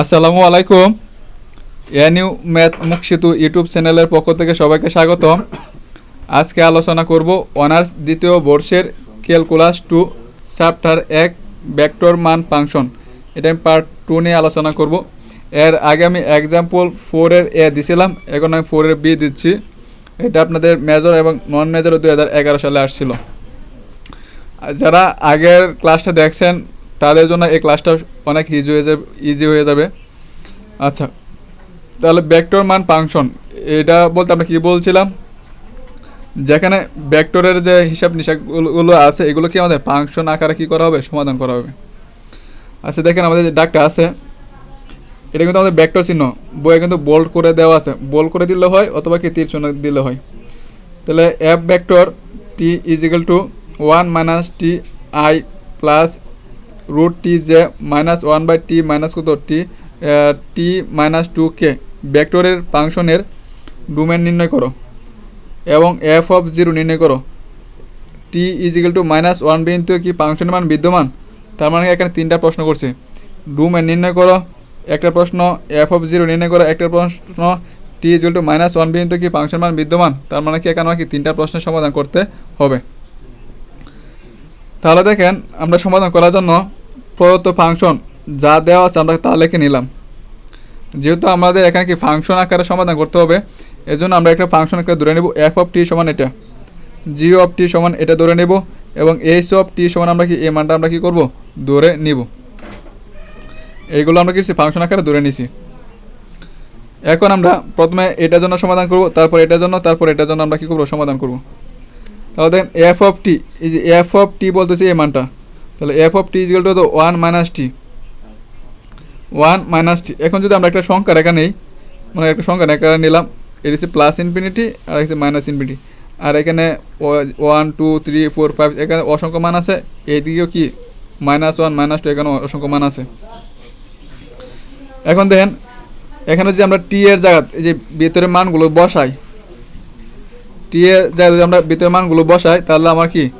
আসসালামু আলাইকুম। এনিউ math মুখসেতু YouTube চ্যানেলের পক্ষ থেকে সবাইকে স্বাগত আজকে আলোচনা করব অনার্স দ্বিতীয় বর্ষের ক্যালকুলাস টু চ্যাপ্টার এক, ভেক্টর মান ফাংশন। এটা আমি পার্ট টু নিয়ে আলোচনা করব। এর আগে আমি এক্সাম্পল ফোরের এ দিছিলাম, এখন আমি ফোরের বি দিচ্ছি। এটা আপনাদের মেজর এবং নন মেজর দুই হাজার এগারো সালে আসছিল। যারা আগের ক্লাসটা দেখছেন তাদের জন্য এই ক্লাসটা অনেক ইজি হয়ে যাবে ইজি হয়ে যাবে। আচ্ছা তাহলে ভেক্টর মান ফাংশন এটা বলতে আমরা কী বলছিলাম? যেখানে ভেক্টরের যে হিসাব নিশাবগুলো আছে, এগুলো কি আমাদের ফাংশন আকারে কী করা হবে? সমাধান করা হবে। আচ্ছা দেখেন আমাদের যে ডাকটা আছে, এটা কিন্তু আমাদের ভেক্টর চিহ্ন। বইয়ে কিন্তু বোল্ড করে দেওয়া আছে। বোল্ড করে দিলে হয় অথবা কি তীর চিহ্ন দিলে হয়। তাহলে F vector T equal to one minus T I plus root T J minus one by T minus কত? টি টি মাইনাস টু কে ভেক্টরের ফাংশনের ডোমেন নির্ণয় করো এবং এফ অফ জিরো নির্ণয় করো। T equal to minus one বিন্দু কি ফাংশনের মান বিদ্যমান? তার মানে এখানে তিনটা প্রশ্ন করছে। ডোমেন নির্ণয় করো, একটা প্রশ্ন এফ অফ জিরো নির্ণয় করো, একটা প্রশ্ন T equal to minus one বিন্দু কি ফাংশন মান বিদ্যমান? তার মানে কি এখানে আমাকে তিনটা প্রশ্নের সমাধান করতে হবে। তাহলে দেখেন, আমরা সমাধান করার জন্য প্রদত্ত ফাংশন যা দেওয়া আছে আমরা তা লিখে নিলাম। যেহেতু আমাদের এখানে কি ফাংশন আকারে সমাধান করতে হবে, এজন্য আমরা একটা ফাংশন আকারে ধরে নেব এফ অফ টি সমান এটা। জি অফ টি সমান এটা ধরে নেব এবং এইচ অফ টি সমান আমরা কি, এই মানটা আমরা কি করব? ধরে নিব। এইগুলো আমরা কিছু ফাংশন আকারে ধরে নিছি। এখন আমরা প্রথমে এটার জন্য সমাধান করব, তারপর এটার জন্য, তারপর এটার জন্য আমরা কী করব? সমাধান করব। তাহলে দেখেন এফ অফ টি এই যে এফ অফ টি বলতেছে এই মানটা। তাহলে F of T equal to one minus T one minus T এখন যদি আমরা একটা সংখ্যা রেখা নেই মানে একটা সংখ্যা রেখা নিলাম এটি হচ্ছে প্লাস ইনফিনিটি আর হচ্ছে মাইনাস ইনফিনিটি আর এখানে one two three four five এখানে অসংখ্য মান আছে এইদিকেও কি মাইনাস ওয়ান মাইনাস টু এখানে অসংখ্য মান আছে। এখন দেখেন, এখানে যে আমরা টি এর জায়গা, এই যে ভিতরে মানগুলো বসাই টি জায়গায় যদি আমরা ভিতরে মানগুলো বসাই তাহলে আমার কি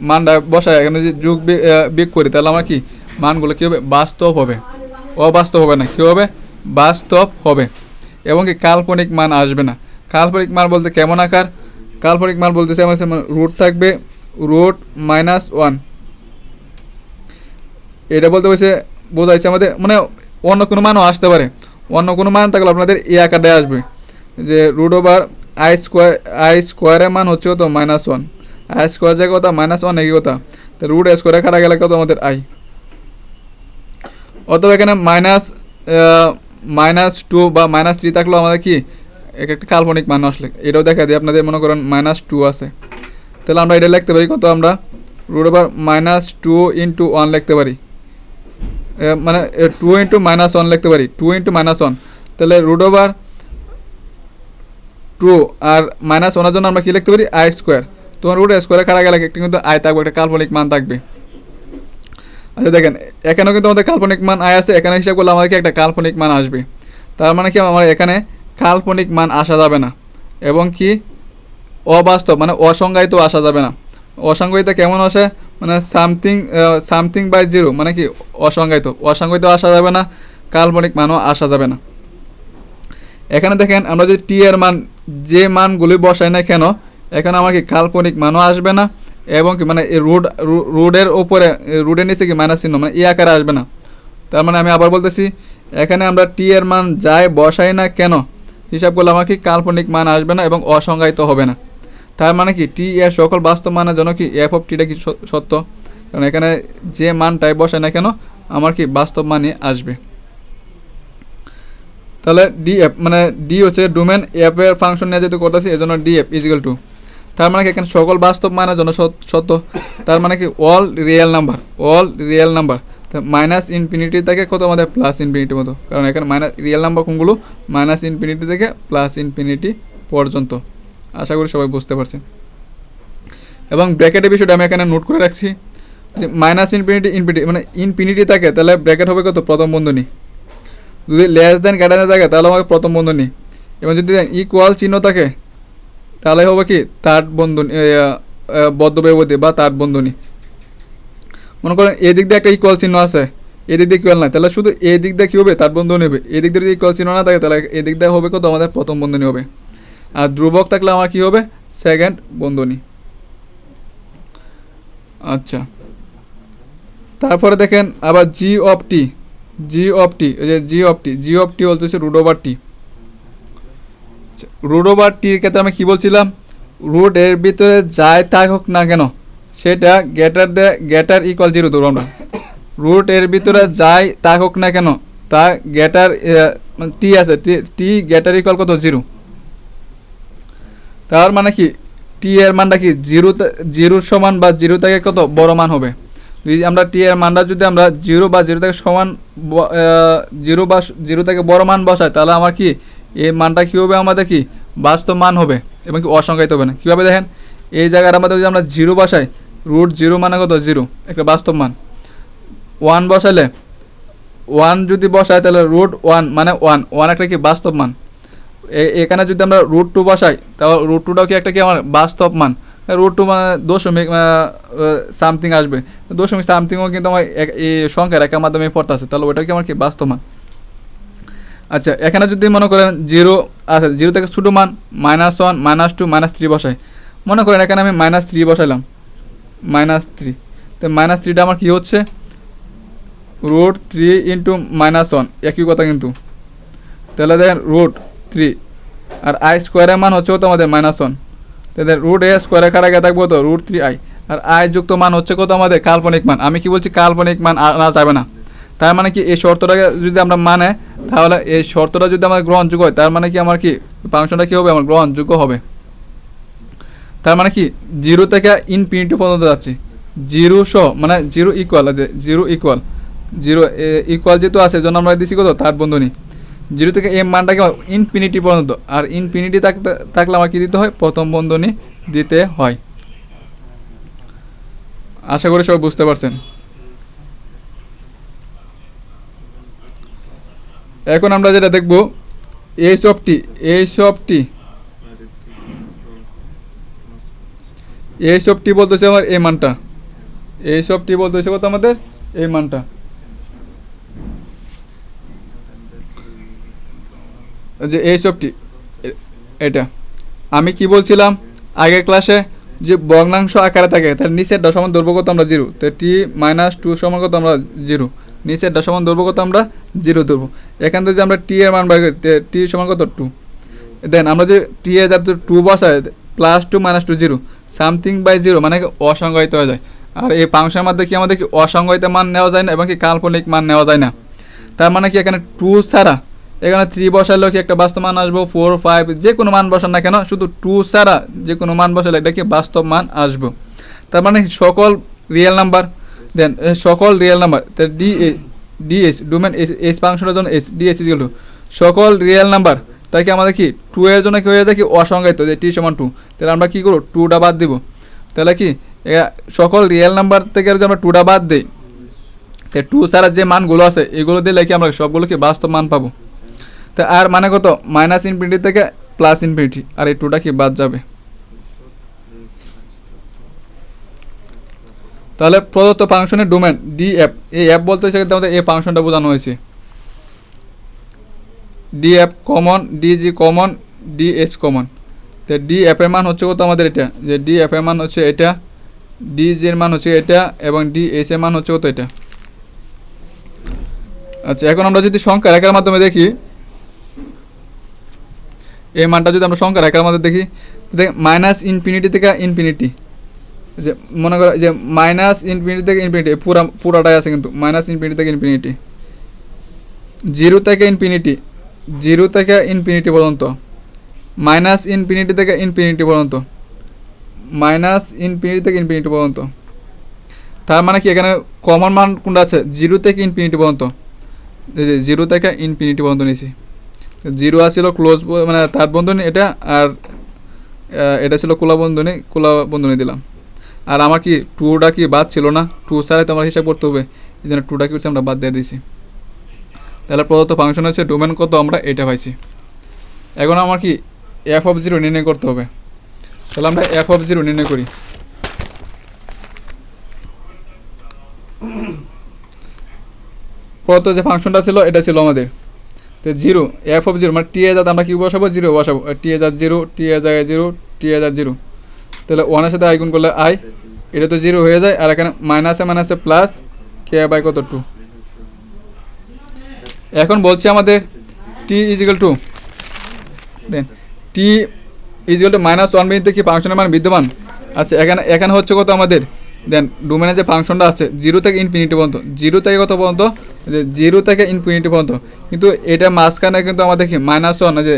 মানটা বসাই? এখানে যদি যোগ বি- আহ, বিয়োগ করি তাহলে আমার কি? মানগুলো কী হবে? বাস্তব হবে। অবাস্তব হবে না। কী হবে? বাস্তব হবে। এবং কি কাল্পনিক মান আসবে না। কাল্পনিক মান বলতে কেমন আকার? কাল্পনিক মান বলতেছে আমার রুট থাকবে রুট মাইনাস ওয়ান এটা বলতে বলছে বোঝাইছে আমাদের মানে অন্য কোনো মানও আসতে পারে। অন্য কোনো মান থাকলে আপনাদের এ আকারটা আসবে। যে root over I square I স্কোয়ারের মান হচ্ছে কত? মাইনাস ওয়ান আই স্কোয়ার জায়গা কথা মাইনাস ওয়ান একই কথা। তো রুট স্কোয়ারে কাটা গেলে কত? আমাদের আই অথবা এখানে মাইনাস মাইনাস টু বা মাইনাস থ্রি থাকলেও আমাদের কি? এক একটা কাল্পনিক মান আসলে। এটাও দেখা যায়, আপনাদের মনে করেন মাইনাস টু আছে। তাহলে আমরা এটা লিখতে পারি কত আমরা? Root over minus two into one লিখতে পারি। মানে টু ইন্টু মাইনাস ওয়ান লিখতে পারি। টু ইন্টু মাইনাস ওয়ান তাহলে রুট ওভার টু আর মাইনাস ওনার জন্য আমরা কী লিখতে পারি? আই স্কোয়ার তোমার রুট স্কোয়ারে কাটা গেলে একটা কিন্তু আয় থাকবে, একটা কাল্পনিক মান থাকবে। আচ্ছা দেখেন, এখানেও কিন্তু আমাদের কাল্পনিক মান আয় আছে, এখানে হিসাব করলে আমাদেরকে একটা কাল্পনিক মান আসবে? তার মানে কি, আমার এখানে কাল্পনিক মান আসা যাবে না। এবং কি, অবাস্তব মানে অসংজ্ঞায়িত আসা যাবে না। অসংজ্ঞায়িত কেমন আসে? মানে সামথিং সামথিং বাই জিরো মানে কি, অসংজ্ঞায়িত। অসংজ্ঞায়িত আসা যাবে না, কাল্পনিক মানও আসা যাবে না। এখানে দেখেন, আমরা যদি টি এর মান যে মানগুলি বসাই না কেন, এখানে আমার কি কাল্পনিক মানও আসবে না, এবং কি মানে রুড রুডের ওপরে রোডের নিচে কি মাইনাস চিহ্ন মানে এই আকারে আসবে না। তার মানে আমি আবার বলতেছি, এখানে আমরা টি এর মান যাই বসাই না কেন, হিসাব করলে আমার কি কাল্পনিক মান আসবে না এবং অসংজ্ঞায়িত হবে না। তার মানে কি, টি এর সকল বাস্তব মানের জন্য কি এফ অফ টিটা কি সত্য? কারণ এখানে যে মানটাই বসাই না কেন, আমার কি বাস্তব মানই আসবে। তাহলে ডি এফ মানে ডি হচ্ছে ডোমেন এর ফাংশন নিয়ে যেহেতু করতেছি এই জন্য ডি এফ ইজিক্যাল টু তার মানে কি এখানে সকল বাস্তব মানের সত- সত্য? তার মানে কি all real number all real number minus infinity থেকে কত আমাদের প্লাস ইনফিনিটি মতো? কারণ এখানে মাইনাস রিয়েল নাম্বার কোনগুলো? মাইনাস ইনফিনিটি থেকে প্লাস ইনফিনিটি পর্যন্ত। আশা করি সবাই বুঝতে পারছে এবং ব্র্যাকেটের বিষয়টা আমি এখানে নোট করে রাখছি। যে মাইনাস ইনফিনিটি ইনফিনিটি মানে ইনফিনিটি থাকে, তাহলে ব্র্যাকেট হবে কত? প্রথম বন্ধনী। যদি লেস দেন কাটানো থাকে, তাহলে আমাকে প্রথম বন্ধনী এবং যদি দেন ইকুয়াল চিহ্ন থাকে, তাহলে হবে কি থার্ড বন্ধনী বদ্ধ বা থার্ড বন্ধনী মনে করেন এদিক দিয়ে একটা ইকুয়াল চিহ্ন আছে এদিক দিয়ে ইকুয়াল নাই, তাহলে শুধু এই দিক দিয়ে কী হবে তার বন্ধনী হবে এদিক দিয়ে যদি ইকুয়াল চিহ্ন না থাকে, তাহলে এদিক দিয়ে হবে কত? আমাদের প্রথম বন্ধনী হবে আর ধ্রুবক থাকলে আমার কী হবে? সেকেন্ড বন্ধনী আচ্ছা। তারপরে দেখেন আবার G of T G of T G of T G of T বলতেছে root over T root over টির ক্ষেত্রে আমি কী বলছিলাম? রুট এর ভিতরে যাই থাকুক না কেন, সেটা গেটার দে গেটার ইকুয়াল জিরো ধরবো আমরা। রুট এর ভিতরে যাই থাকুক না কেন, তা গেটার টি আছে টি গেটার ইকুয়াল কত? জিরো তার মানে কি? টি এর মানটা কি? জিরো জিরোর সমান বা জিরো থেকে কত? বড় মান হবে। আমরা টি এর মানটা যদি আমরা জিরো বা জিরো থেকে সমান জিরো বা জিরো থেকে বড় মান বসাই, তাহলে আমার কি, এই মানটা কী হবে আমাদের কি, বাস্তব মান হবে এবং কি অসংখ্যায়িত হবে না। কীভাবে দেখেন? এই জায়গার আমাদের যদি আমরা জিরো বসাই রুট জিরো মানে কত? জিরো, একটা বাস্তব মান। ওয়ান বসালে ওয়ান যদি বসাই, তাহলে রুট ওয়ান মানে ওয়ান ওয়ান একটা কি বাস্তব মান। এখানে যদি আমরা রুট টু বসাই, তাহলে রুট টুটাও কি একটা কি আমার বাস্তব মান? রুট টু মানে দশমিক সামথিং আসবে। দশমিক সামথিংও কিন্তু আমার এই সংখ্যার একের মাধ্যমে পড়তে আছে তাহলে ওটা কি আমার কি বাস্তব মান? আচ্ছা এখানে যদি মনে করেন জিরো আচ্ছা জিরো থেকে ছোটো মান minus one minus two minus three বসাই। মনে করেন এখানে আমি মাইনাস থ্রি বসাইলাম। মাইনাস থ্রি তো মাইনাস থ্রিটা আমার কী হচ্ছে? Root three into minus one একই কথা কিন্তু। তাহলে দেখেন রুট থ্রি আর আই স্কোয়ারের মান হচ্ছে কত আমাদের? মাইনাস ওয়ান তাদের রুট এ স্কোয়ারে কাটা গিয়ে থাকব তো রুট থ্রি আই আর আই যুক্ত মান হচ্ছে কত আমাদের? কাল্পনিক মান। আমি কি বলছি কাল্পনিক মান? আনা যাবে না। তার মানে কি এই শর্তটাকে যদি আমরা মানে তাহলে এই শর্তটা যদি আমার গ্রহণযোগ্য হয়, তার মানে কি আমার কি ফাংশনটা কী হবে? আমার গ্রহণযোগ্য হবে। তার মানে কি জিরো থেকে ইনফিনিটি পর্যন্ত যাচ্ছি। জিরো সহ মানে zero equal zero equal zero equal যেহেতু আছে জন্য আমরা দিচ্ছি কত? তার বন্ধনী। জিরো থেকে এম মানটাকে ইনফিনিটি পর্যন্ত। আর ইনফিনিটি থাকতে থাকলে আমার কি দিতে হয়? প্রথম বন্ধনী দিতে হয়। আশা করি সবাই বুঝতে পারছেন। এখন আমরা যেটা দেখব H of T H of T H of T বলতেছে আমার এই মানটা। এইচ অফ টি বলতেছে কত আমাদের? এই মানটা। যে এইচ অফ টি এটা। আমি কি বলছিলাম? আগের ক্লাসে যে ভগ্নাংশ আকারে থাকে, তার নিচের সমান ধরবো কত আমরা জিরো? তো টি মাইনাস টু সমান কত আমরা জিরো? নিচের সমান ধরবো কত আমরা জিরো ধরবো? এখান থেকে যে আমরা টি এর মান বার করি টি সমান কত? টু। দেন আমরা যে টি এর যাতে টু বসাই plus two minus two zero, something by zero মানে অসংজ্ঞায়িত হয়ে যায়। আর এই ফাংশনের মধ্যে কি আমাদের কি অসংজ্ঞায়িত মান নেওয়া যায় না, এবং কি কাল্পনিক মান নেওয়া যায় না? তার মানে কি এখানে টু ছাড়া এখানে থ্রি বসালেও কি একটা বাস্তব মান আসব? ফোর ফাইভ যে কোনো মান বসান না কেন, শুধু টু ছাড়া যে কোনো মান বসালে এটা কি বাস্তব মান আসব। তার মানে সকল রিয়েল নাম্বার দেন সকল real number D DS domain S S ফাংশনের জন্য এস ডিএস ইজিক্যাল টু সকল রিয়েল নাম্বার তাই কি আমাদের কি টু এর জন্য কি হয়ে যায় কি অসংজ্ঞায়িত, যে টি সমান টু তাহলে আমরা কী করব? টুটা বাদ দিব। তাহলে কি সকল রিয়েল নাম্বার থেকে যদি আমরা টুটা বাদ দিই, তো টু ছাড়া যে মানগুলো আছে, এগুলো দিলে কি আমরা সবগুলো কি বাস্তব মান পাবো? তা আর মানে কত? মাইনাস ইনফিনিটি থেকে প্লাস ইনফিনিটি আর এই টুটা কি বাদ যাবে? তাহলে প্রদত্ত ফাংশনের ডোমেন ডি অ্যাপ এই অ্যাপ বলতে সেক্ষেত্রে আমাদের এই ফাংশনটা বোঝানো হয়েছে। D F common D G common D S common তো ডি অ্যাপের মান হচ্ছে কত আমাদের এটা? যে ডি অ্যাপের মান হচ্ছে এটা ডি জি এর মান হচ্ছে এটা, এবং ডি এস এর মান হচ্ছে কত এটা? আচ্ছা এখন আমরা যদি সংখ্যা রেখার মাধ্যমে দেখি এই মানটা যদি আমরা সংখ্যা রেখার মধ্যে দেখি, দেখ মাইনাস ইনফিনিটি থেকে ইনফিনিটি যে মনে করো, যে মাইনাস ইনফিনিটি থেকে ইনফিনিটি পুরা, পুরাটাই আছে কিন্তু মাইনাস ইনফিনিটি থেকে ইনফিনিটি জিরো থেকে ইনফিনিটি জিরো থেকে ইনফিনিটি পর্যন্ত। মাইনাস ইনফিনিটি থেকে ইনফিনিটি পর্যন্ত। মাইনাস ইনফিনিটি থেকে ইনফিনিটি পর্যন্ত। তার মানে কি, এখানে কমন মান কোনটা আছে? জিরো থেকে ইনফিনিটি পর্যন্ত। জিরো থেকে ইনফিনিটি পর্যন্ত নিয়েছি। জিরো আসছিল ক্লোজ মানে তার বন্ধনী এটা আর এটা ছিল কোলা বন্ধনী কোলা বন্ধনী দিলাম। আর আমার কি টুটা কি বাদ ছিল না? টু ছাড়াই তো আমার হিসাব করতে হবে। এই জন্য টুটা কি আমরা বাদ দিয়ে দিয়েছি। তাহলে প্রদত্ত ফাংশন হচ্ছে ডোমেন কত আমরা এটা পাইছি। এখন আমার কি এফ অফ জিরো নির্ণয় করতে হবে। তাহলে আমরা এফ অফ জিরো নির্ণয় করি। প্রদত্ত যে ফাংশনটা ছিল, এটা ছিল আমাদের। তো জিরো এফ অফ জিরো মানে টি এর জাত আমরা কী বসাবো? জিরো বসাবো। টি এর জাত জিরো, টি জায়গায় জিরো, টি এর জাত জিরো। তাহলে ওয়ানের সাথে আই গুণ করলে আই, এটা তো জিরো হয়ে যায়। আর এখানে মাইনাসে মাইনাসে প্লাস কে বাই কত? টু এখন বলছি আমাদের T equal to then T equal to minus one বিন্দুতে কি ফাংশনের মান বিদ্যমান? আচ্ছা এখানে এখানে হচ্ছে কত আমাদের? দেন ডোমেনের যে ফাংশনটা আছে জিরো থেকে ইনফিনিটি পর্যন্ত। জিরো থেকে কত পর্যন্ত? যে জিরো থেকে ইনফিনিটি পর্যন্ত। কিন্তু এটা মাঝখানে কিন্তু আমাদের কি? মাইনাস ওয়ান যে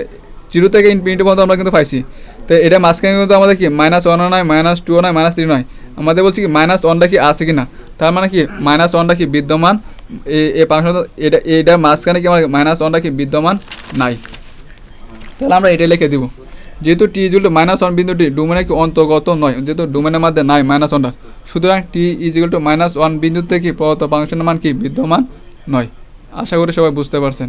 জিরো থেকে ইনফিনিটি পর্যন্ত আমরা কিন্তু পাইছি। তো এটা মাঝখানে কিন্তু আমাদের কি? মাইনাস ওয়ানও নয় মাইনাস টুও নয় মাইনাস থ্রি নয় আমাদের বলছি কি মাইনাস ওয়ানটা কি আছে কি না তার মানে কি? মাইনাস ওয়ানটা কি বিদ্যমান? এই ফাংশন এটা এটা মাঝখানে কি আমার মাইনাস ওয়ানটা কি বিদ্যমান? নাই। তাহলে আমরা এটা লিখে দিব। যেহেতু T equal to minus one বিন্দুটি ডোমেনে কি অন্তর্গত নয়, যেহেতু ডোমেনের মধ্যে নাই মাইনাস ওয়ানটা সুতরাং T equal to minus one বিন্দুতে থেকে প্রদত্ত ফাংশনের মান কি বিদ্যমান নয়। আশা করি সবাই বুঝতে পারছেন।